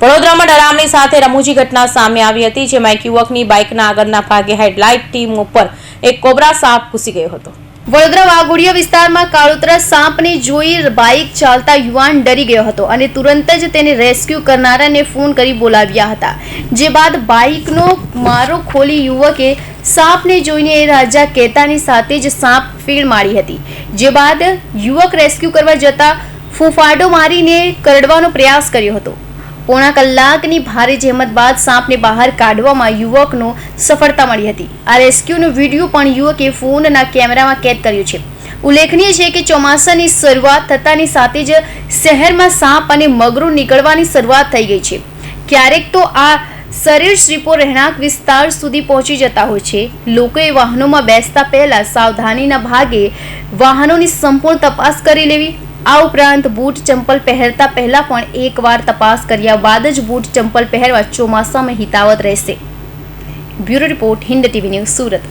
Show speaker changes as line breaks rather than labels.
વડોદરામાં ડરામણી સાથે રમૂજી ઘટના સામે આવી હતી, જેમાં એક યુવકની બાઇકના આગળના ભાગે હેડલાઇટ ટીમ ઉપર એક કોબરા સાપ ઘૂસી ગયો હતો.
વડોદરા વાઘોડિયા વિસ્તારમાં કાળોતરા સાપને જોઈ બાઇક ચાલતા યુવાન ડરી ગયો હતો અને તુરંત જ તેને રેસ્ક્યુ કરનારાને ફોન કરી બોલાવ્યા હતા. જે બાદ બાઇકનો મારો ખોલી યુવકે સાપને જોઈને એ રાજા કહેતાની સાથે જ સાપ ફીણ મારી હતી. જે બાદ યુવક રેસ્ક્યુ કરવા જતા ફૂંફાડો મારીને કરડવાનો પ્રયાસ કર્યો હતો. પોણા કલાકની ભારે જહેમત બાદ સાપને બહાર કાઢવામાં યુવકનો સફળતા મળી હતી. આ રેસ્ક્યુનો વીડિયો પણ યુવકે ફોનના કેમેરામાં કેદ કર્યો છે. ઉલ્લેખનીય છે કે ચોમાસાની શરૂઆત થતાની સાથે જ શહેરમાં સાપ અને મગરો નીકળવાની શરૂઆત થઈ ગઈ છે. ક્યારેક તો આ શરીર શ્રીપો રહેણાંક વિસ્તાર સુધી પહોંચી જતા હોય છે. લોકોએ વાહનોમાં બેસતા પહેલા સાવધાનીના ભાગે વાહનોની સંપૂર્ણ તપાસ કરી લેવી આ ઉપરાંત બૂટ ચંપલ પહેરતા પહેલા પણ એકવાર તપાસ કર્યા બાદ જ બૂટ ચંપલ પહેરવા ચોમાસામાં હિતાવત રહેશે. Bureau report Hind TV news Surat.